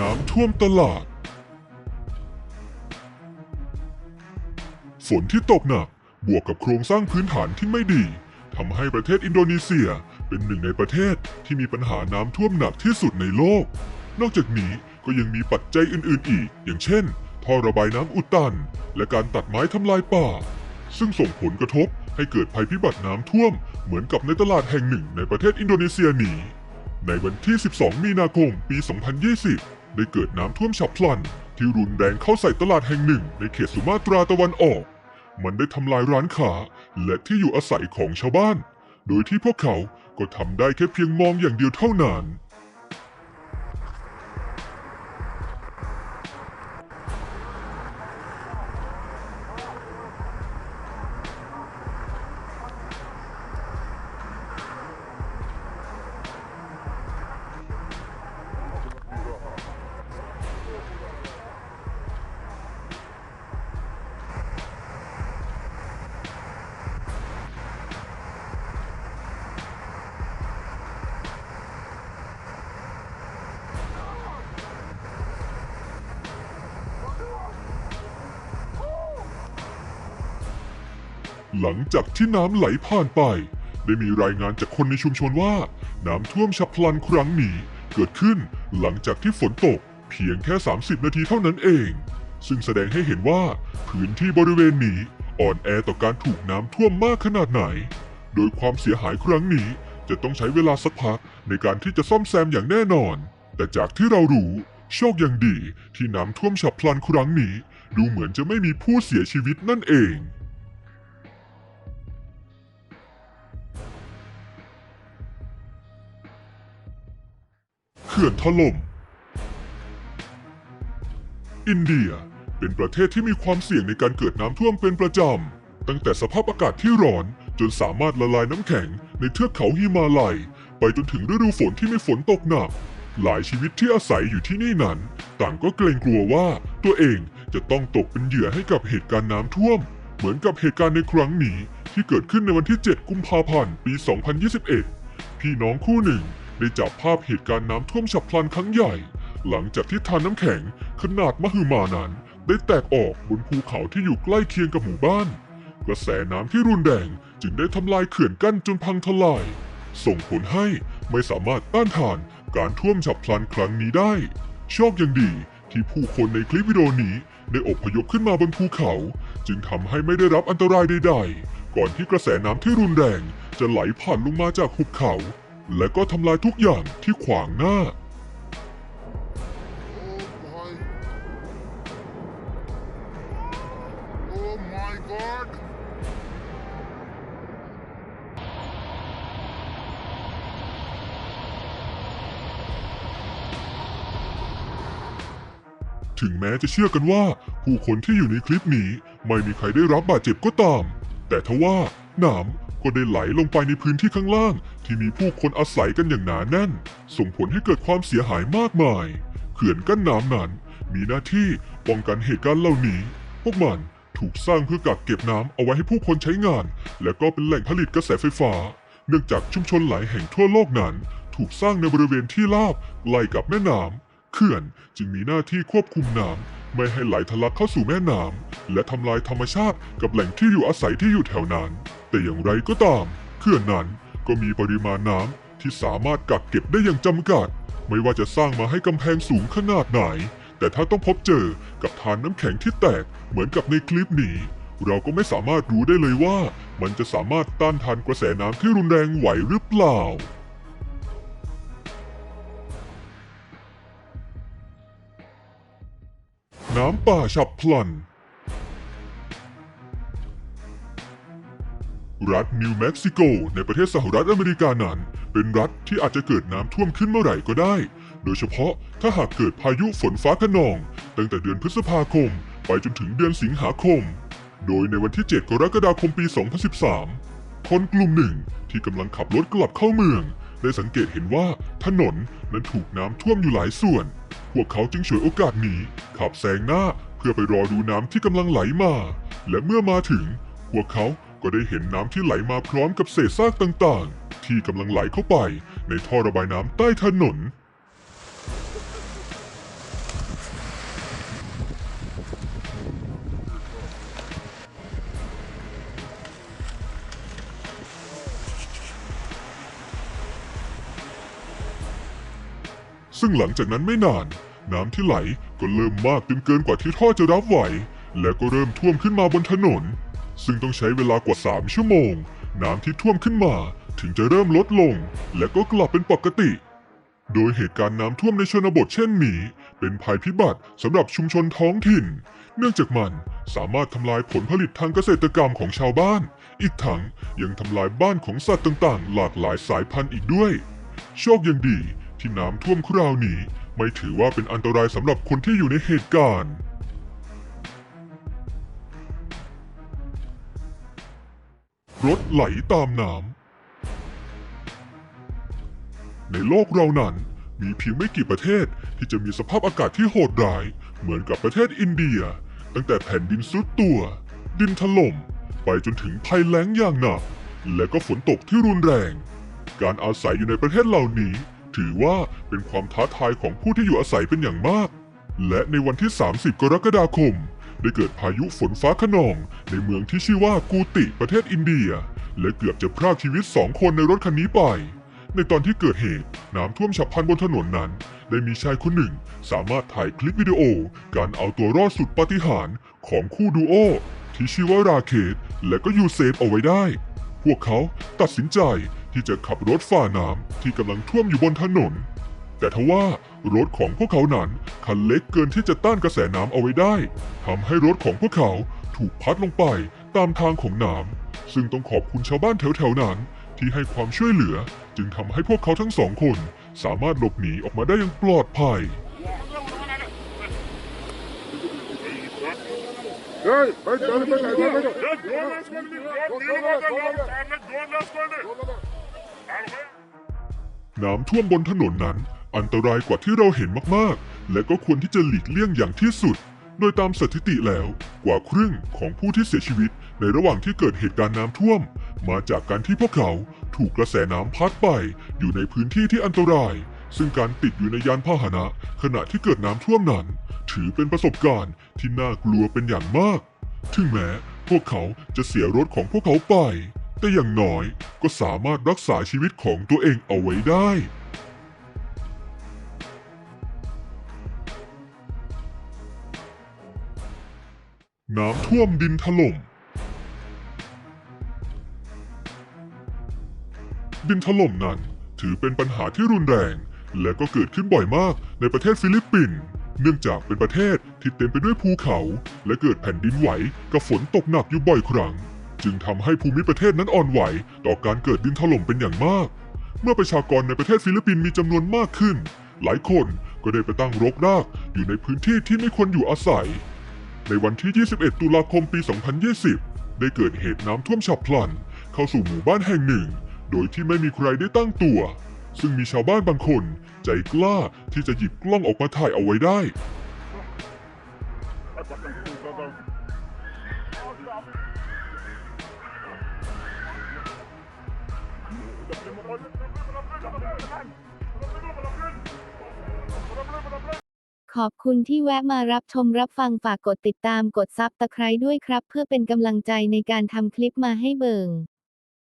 น้ำท่วมตลาด ฝนที่ตกหนักบวกกับโครงสร้างพื้นฐานที่ไม่ดีทำให้ประเทศอินโดนีเซียเป็นหนึ่งในประเทศที่มีปัญหาน้ำท่วมหนักที่สุดในโลก นอกจากนี้ก็ยังมีปัจจัยอื่น ๆ อีก อย่างเช่น ท่อระบายน้ำอุดตัน และการตัดไม้ทำลายป่า ซึ่งส่งผลกระทบให้เกิดภัยพิบัติน้ำท่วม เหมือนกับในตลาดแห่งหนึ่งในประเทศอินโดนีเซียนี้ ในวันที่ 12 มีนาคม ปี 2020 ได้เกิดน้ำท่วมฉับพลัน ที่รุนแรงเข้าใส่ตลาดแห่งหนึ่ง ในเขตสุมาตราตะวันออก มันได้ทำลายร้านค้าและที่อยู่อาศัยของชาวบ้าน โดยที่พวกเขาก็ทำได้แค่เพียงมองอย่างเดียวเท่านั้น หลังจากที่น้ำไหลผ่านไป ได้มีรายงานจากคนในชุมชนว่า น้ำท่วมฉับพลันครั้งนี้ เกิดขึ้นหลังจากที่ฝนตก เพียงแค่ 30 นาทีเท่านั้นเอง ซึ่งแสดงให้เห็นว่าพื้นที่บริเวณนี้อ่อนแอต่อการถูกน้ำท่วมมากขนาดไหน โดยความเสียหายครั้งนี้จะต้องใช้เวลาสักพักในการที่จะซ่อมแซมอย่างแน่นอน แต่จากที่เรารู้โชคยังดีที่น้ำท่วมฉับพลันครั้งนี้ ดูเหมือนจะไม่มีผู้เสียชีวิตนั่นเอง ขื่อนถล่ม อินเดียเป็นประเทศที่มีความเสี่ยงในการเกิดน้ำท่วมเป็นประจำ ตั้งแต่สภาพอากาศที่ร้อนจนสามารถละลายน้ำแข็งในเทือกเขาฮิมาลัย ไปจนถึงฤดูฝนที่มีฝนตกหนัก หลายชีวิตที่อาศัยอยู่ที่นี่นั้น ต่างก็เกรงกลัวว่าตัวเองจะต้องตกเป็นเหยื่อให้กับเหตุการณ์น้ำท่วม เหมือนกับเหตุการณ์ในครั้งนี้ที่เกิดขึ้นในวันที่ 7 กุมภาพันธ์ ปี 2021 พี่น้องคู่หนึ่ง ได้จับภาพเหตุการณ์น้ำท่วมฉับพลันครั้งใหญ่ หลังจากที่ทานน้ำแข็งขนาดมหึมานั้น ได้แตกออกบนภูเขาที่อยู่ใกล้เคียงกับหมู่บ้าน กระแสน้ำที่รุนแรงจึงได้ทำลายเขื่อนกั้นจนพังทลาย ส่งผลให้ไม่สามารถต้านทานการท่วมฉับพลันครั้งนี้ได้ โชคยังดีที่ผู้คนในคลิปวิดีโอนี้ได้อพยพขึ้นมาบนภูเขา จึงทำให้ไม่ได้รับอันตรายใด ๆ ก่อนที่กระแสน้ำที่รุนแรงจะไหลผ่านลงมาจากหุบเขา และก็ทำลายทุกอย่างที่ขวางหน้า Oh my god! ถึงแม้จะเชื่อกันว่า ผู้คนที่อยู่ในคลิปนี้ ไม่มีใครได้รับบาดเจ็บก็ตาม แต่ทว่าน้ำ ก็ได้ไหลลงไปในพื้นที่ข้างล่าง ที่มีผู้คนอาศัยกันอย่างหนาแน่น ส่งผลให้เกิดความเสียหายมากมาย เขื่อนกั้นน้ำนั้น มีหน้าที่ป้องกันเหตุการณ์เหล่านี้ พวกมันถูกสร้างเพื่อกักเก็บน้ำเอาไว้ให้ผู้คนใช้งาน และก็เป็นแหล่งผลิตกระแสไฟฟ้า เนื่องจากชุมชนหลายแห่งทั่วโลกนั้น ถูกสร้างในบริเวณที่ราบใกล้กับแม่น้ำเขื่อนจึงมีหน้าที่ควบคุมน้ำไม่ให้ไหลทะลักเข้าสู่แม่น้ำและทำลายธรรมชาติกับแหล่งที่อยู่อาศัยที่อยู่แถวนั้น แต่อย่างไรก็ตามเขื่อนนั้นก็มีปริมาณน้ำที่สามารถกักเก็บได้อย่างจำกัด ไม่ว่าจะสร้างมาให้กำแพงสูงขนาดไหน แต่ถ้าต้องพบเจอกับทานน้ำแข็งที่แตกเหมือนกับในคลิปนี้ เราก็ไม่สามารถรู้ได้เลยว่า มันจะสามารถต้านทานกระแสน้ำที่รุนแรงไหวหรือเปล่าน้ำป่าฉับพลัน รัฐนิวเม็กซิโกในประเทศสหรัฐอเมริกานั้น เป็นรัฐที่อาจจะเกิดน้ำท่วมขึ้นเมื่อไหร่ก็ได้ โดยเฉพาะถ้าหากเกิดพายุฝนฟ้าขนอง ตั้งแต่เดือนพฤษภาคม ไปจนถึงเดือนสิงหาคม โดยในวันที่ 7 กรกฎาคมปี 2013 คนกลุ่มหนึ่งที่กำลังขับรถกลับเข้าเมือง ได้สังเกตเห็นว่าถนนนั้นถูกน้ำท่วมอยู่หลายส่วน พวกเขาจึงฉวยโอกาสนี้ขับแซงหน้าเพื่อไปรอดูน้ำที่กำลังไหลมา และเมื่อมาถึงพวกเขา ก็ได้เห็นน้ำที่ไหลมาพร้อมกับเศษซากต่างๆ ที่กำลังไหลเข้าไปในท่อระบายน้ำใต้ถนน ซึ่งหลังจากนั้นไม่นาน น้ำที่ไหลก็เริ่มมากจนเกินกว่าที่ท่อจะรับไหว และก็เริ่มท่วมขึ้นมาบนถนน ซึ่งต้องใช้เวลากว่า 3 ชั่วโมง น้ำที่ท่วมขึ้นมาถึงจะเริ่มลดลง และก็กลับเป็นปกติ โดยเหตุการณ์น้ำท่วมในชนบทเช่นนี้ เป็นภัยพิบัติสำหรับชุมชนท้องถิ่น เนื่องจากมันสามารถทำลายผลผลิตทางเกษตรกรรมของชาวบ้าน อีกทั้งยังทำลายบ้านของสัตว์ต่างๆ หลากหลายสายพันธุ์อีกด้วย โชคยังดีที่น้ำท่วมคราวนี้ ไม่ถือว่าเป็นอันตรายสำหรับคนที่อยู่ในเหตุการณ์ รถไหลตามน้ำในโลกเรานั้นมีเพียงไม่กี่ประเทศที่จะมีสภาพอากาศที่โหดร้าย เหมือนกับประเทศอินเดีย ตั้งแต่แผ่นดินซุดตัว ดินถล่ม ไปจนถึงภัยแล้งอย่างหนัก และก็ฝนตกที่รุนแรง การอาศัยอยู่ในประเทศเหล่านี้ ถือว่าเป็นความท้าทายของผู้ที่อยู่อาศัยเป็นอย่างมาก และในวันที่ 30 กรกฎาคม ได้เกิดพายุฝนฟ้าขนอง ในเมืองที่ชื่อว่ากูติประเทศอินเดีย และเกือบจะพรากชีวิตสองคนในรถคันนี้ไป ในตอนที่เกิดเหตุ น้ำท่วมฉับพลันบนถนนนั้น ได้มีชายคนหนึ่ง สามารถถ่ายคลิปวิดีโอ การเอาตัวรอดสุดปาฏิหาริย์ของคู่ดูโอที่ชื่อว่าราเคตและก็ยูเซฟเอาไว้ได้ พวกเขาตัดสินใจที่จะขับรถฝ่าน้ำที่กำลังท่วมอยู่บนถนน แต่ทว่ารถของพวกเขานั้นคันเล็กเกินที่จะต้านกระแสน้ำเอาไว้ได้ทำให้รถของพวกเขาถูกพัดลงไปตามทางของน้ำซึ่งต้องขอบคุณชาวบ้านแถวๆนั้น ที่ให้ความช่วยเหลือ จึงทำให้พวกเขาทั้งสองคน สามารถหลบหนีออกมาได้อย่างปลอดภัย Hey, hey, dale, dale, dale, dale. Görmez น้ำท่วมบนถนนนั้น อันตรายกว่าที่เราเห็นมากๆ และก็ควรที่จะหลีกเลี่ยงอย่างที่สุด โดยตามสถิติแล้ว กว่าครึ่งของผู้ที่เสียชีวิต ในระหว่างที่เกิดเหตุการณ์น้ำท่วม มาจากการที่พวกเขาถูกกระแสน้ำพัดไป อยู่ในพื้นที่ที่อันตราย ซึ่งการติดอยู่ในยานพาหนะ ขณะที่เกิดน้ำท่วมนั้น ถือเป็นประสบการณ์ที่น่ากลัวเป็นอย่างมาก ถึงแม้พวกเขาจะเสียรถของพวกเขาไป แต่อย่างน้อยก็สามารถรักษาชีวิตของตัวเองเอาไว้ได้ น้ำท่วมดินถล่ม ดินถล่มนั้นถือเป็นปัญหาที่รุนแรง และก็เกิดขึ้นบ่อยมากในประเทศฟิลิปปินส์เนื่องจากเป็นประเทศที่เต็มไปด้วยภูเขา และเกิดแผ่นดินไหวกับฝนตกหนักอยู่บ่อยครั้ง จึงทำให้ภูมิประเทศนั้นอ่อนไหว ต่อการเกิดดินถล่มเป็นอย่างมาก เมื่อประชากรในประเทศฟิลิปปินส์มีจำนวนมากขึ้น หลายคนก็ได้ไปตั้งรกรากอยู่ในพื้นที่ที่ไม่ควรอยู่อาศัย ในวันที่ 21 ตุลาคม ปี 2020 ได้เกิดเหตุน้ำท่วมฉับพลัน เข้าสู่หมู่บ้านแห่งหนึ่ง โดยที่ไม่มีใครได้ตั้งตัว ซึ่งมีชาวบ้านบางคนใจกล้าที่จะหยิบกล้องออกมาถ่ายเอาไว้ได้ ขอบคุณที่แวะมารับชมรับฟังฝากกดติดตามกดซับตะไคร้ด้วยครับ เพื่อเป็นกำลังใจในการทำคลิปมาให้เบิ่ง